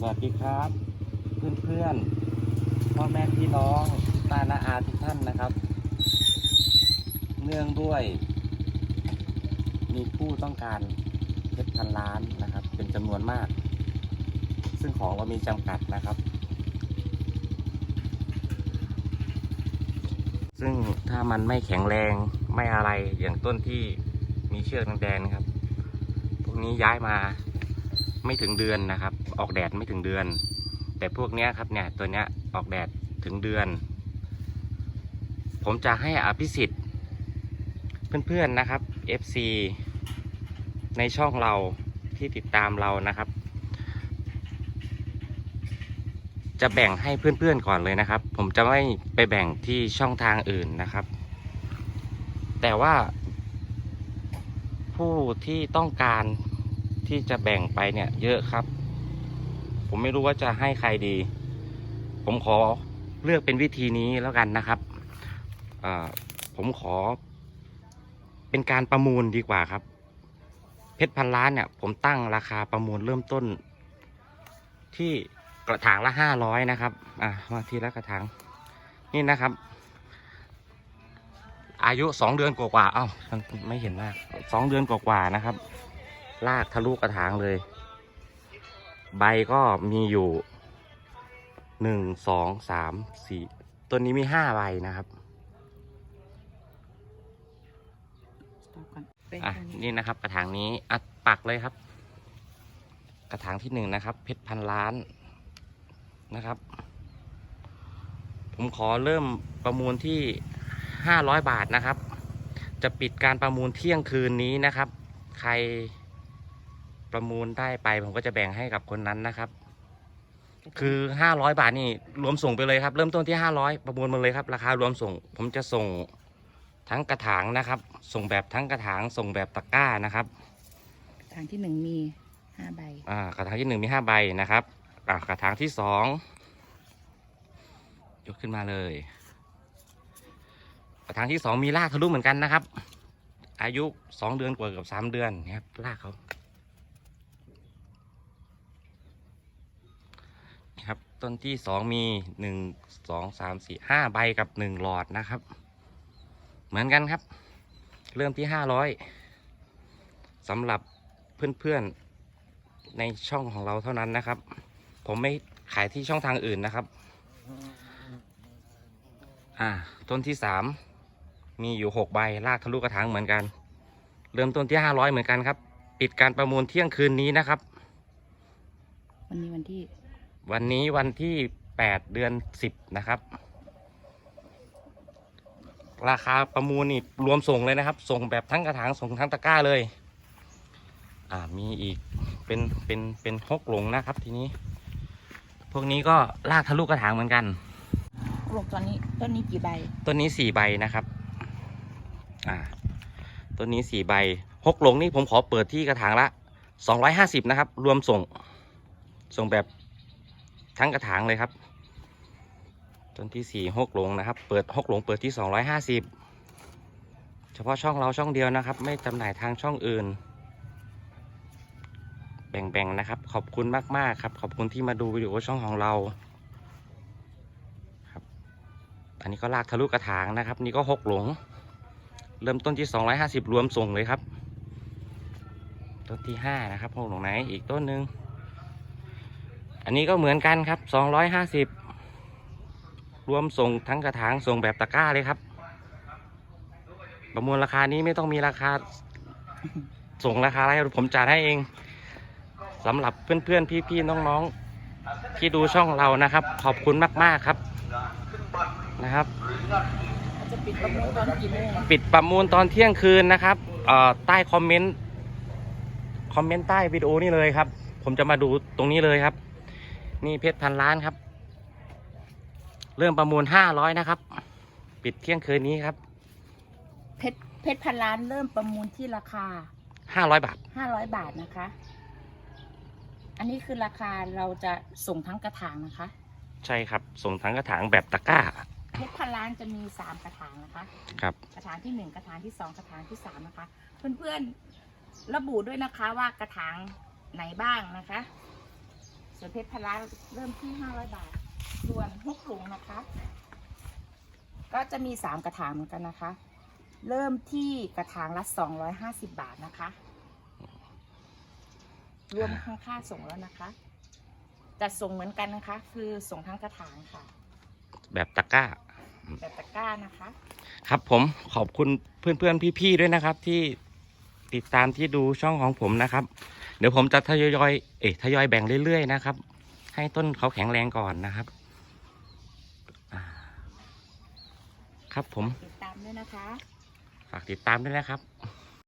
สวัสดีครับ เพื่อนๆพ่อแม่พี่น้องตานาอาทุกท่านนะครับ เนื่องด้วย มีผู้ต้องการเพชรพันล้านนะครับ เป็นจำนวนมาก ซึ่งของเรามีจำกัดนะครับ ซึ่งถ้ามันไม่แข็งแรงไม่อะไรอย่างต้นที่มีเชือกแดงๆครับ พวกนี้ย้ายมาไม่ถึงเดือนนะครับ ออกแดดไม่ถึงเดือน แต่พวกเนี้ยครับเนี่ยตัวเนี้ยออกแดดถึงเดือน ผมจะให้อภิสิทธิ์เพื่อนๆนะครับ FC ในช่องเราที่ติดตามเรานะครับ จะแบ่งให้เพื่อนๆก่อนเลยนะครับ ผมจะไม่ไปแบ่งที่ช่องทางอื่นนะครับ แต่ว่า ผู้ที่ต้องการที่จะแบ่งไปเนี่ยเยอะครับ ผมไม่รู้ว่าจะให้ใครดี ผมขอเลือกเป็นวิธีนี้แล้วกันนะครับผมขอ เป็นการประมูลดีกว่าครับ เพชรพันล้านเนี่ย ผมตั้งราคาประมูลเริ่มต้น ที่กระถางละห้าร้อยนะครับ อะมาทีละกระถางนี่นะครับ อายุสองเดือนกว่าๆเอ้าไม่เห็นมากสองเดือนกว่าๆนะครับ ลากทะลุกระถางเลย ใบก็มีอยู่หนึ่งสองสามสี่ตัวนี้มีห้าใบนะครับอะนี่นะครับ กระถางนี้อัดปักเลยครับ กระถางที่หนึ่งนะครับ เพชรพันล้านนะครับ ผมขอเริ่มประมูลที่ห้าร้อยบาทนะครับ จะปิดการประมูลเที่ยงคืนนี้นะครับ ใคร ประมูลได้ไปผมก็จะแบ่งให้กับคนนั้นนะครับ คือห้าร้อยบาทนี่รวมส่งไปเลยครับ เริ่มต้นที่ห้าร้อยประมูลมาเลยครับ ราคารวมส่ง ผมจะส่งทั้งกระถางนะครับ ส่งแบบทั้งกระถางส่งแบบตะกร้านะครับทางที่หนึ่งมีห้าใบอ่ากระถางที่หนึ่งมีห้าใบนะครับอ่ากระถางที่สองยกขึ้นมาเลย กระถางที่สองมีรากทะลุเหมือนกันนะครับ อายุสองเดือนกว่ากับสามเดือนเนี่ยครับรากเขานี่ครับ ต้นที่สองมีหนึ่งสองสามสี่ห้าใบกับหนึ่งหลอดนะครับ เหมือนกันครับ เริ่มที่ห้าร้อยสำหรับเพื่อนๆในช่องของเราเท่านั้นนะครับ ผมไม่ขายที่ช่องทางอื่นนะครับ อ่า ต้นที่สามมีอยู่หกใบลากทะลุกระถางเหมือนกัน เริ่มต้นที่ห้าร้อยเหมือนกันครับ ปิดการประมูลเที่ยงคืนนี้นะครับ วันนี้วันที่ วันนี้วันที่แปดเดือนสิบนะครับ ราคาประมูลนี่รวมส่งเลยนะครับ ส่งแบบทั้งกระถางส่งทั้งตะกร้าเลย อ่ามีอีกเป็นเป็นเป็นฮกหลงนะครับทีนี้ พวกนี้ก็ลากทะลุกระถางเหมือนกันรวมตอนนี้ต้นนี้กี่ใบต้นนี้สี่ใบนะครับ อ่าต้นนี้สี่ใบฮกหลงนี่ผมขอเปิดที่กระถางละสองร้อยห้าสิบนะครับ รวมส่ง ส่งแบบ ทั้งกระถางเลยครับ ต้นที่สี่ฮกหลงนะครับ เปิดฮกหลงเปิดที่สองร้อยห้าสิบเฉพาะช่องเราช่องเดียวนะครับ ไม่จำหน่ายทางช่องอื่น แบ่งๆนะครับ ขอบคุณมากๆครับ ขอบคุณที่มาดูวิดีโอช่องของเราครับ อันนี้ก็ลากทะลุกระถางนะครับ นี่ก็หกหลง เริ่มต้นที่250รวมส่งเลยครับ ต้นที่5นะครับหกหลงไหนอีกต้นหนึ่ง อันนี้ก็เหมือนกันครับ250รวมส่งทั้งกระถางส่งแบบตะกร้าเลยครับ ประมวลราคานี้ไม่ต้องมีราคา ส่งราคาอะไรผมจัดให้เองสำหรับเพื่อนๆพี่ๆน้องๆ ที่ดูช่องเรานะครับ ขอบคุณมากๆครับนะครับ ปิดประมูลตอนกี่โมงปิดประมูลตอนเที่ยงคืนนะครับเอ่อใต้คอมเมนต์คอมเมนต์ใต้วิดีโอนี่เลยครับ ผมจะมาดูตรงนี้เลยครับ นี่เพชรพันล้านครับ เริ่มประมูลห้าร้อยนะครับ ปิดเที่ยงคืนนี้ครับ เพชรเพชรพันล้านเริ่มประมูลที่ราคาห้าร้อยบาทห้าร้อยบาทนะคะ อันนี้คือราคาเราจะส่งทั้งกระถางนะคะ ใช่ครับ ส่งทั้งกระถางแบบตะกร้า เพชรพันล้านจะมีสามกระถางนะคะ ครับ กระถางที่หนึ่งกระถางที่สองกระถางที่สามนะคะ เพื่อนๆระบุด้วยนะคะว่ากระถางไหนบ้างนะคะ ส่วนเพชรพลาเริ่มที่500บาท ส่วนฮกหลงนะคะ ก็จะมี3กระถางเหมือนกันนะคะ เริ่มที่กระถางละ250บาทนะคะ รวมค่าค่าส่งแล้วนะคะจัดส่งเหมือนกันนะคะ คือส่งทั้งกระถางค่ะ แบบตะกร้า แบบตะกร้านะคะ ครับผมขอบคุณเพื่อนๆพี่ๆด้วยนะครับ ที่ติดตามที่ดูช่องของผมนะครับ เดี๋ยวผมจะทยอยเอ๊ะทยอยแบ่งเรื่อยๆนะครับ ให้ต้นเขาแข็งแรงก่อนนะครับอ่าครับผม ติดตามด้วยนะคะ ฝากติดตามด้วยนะครับ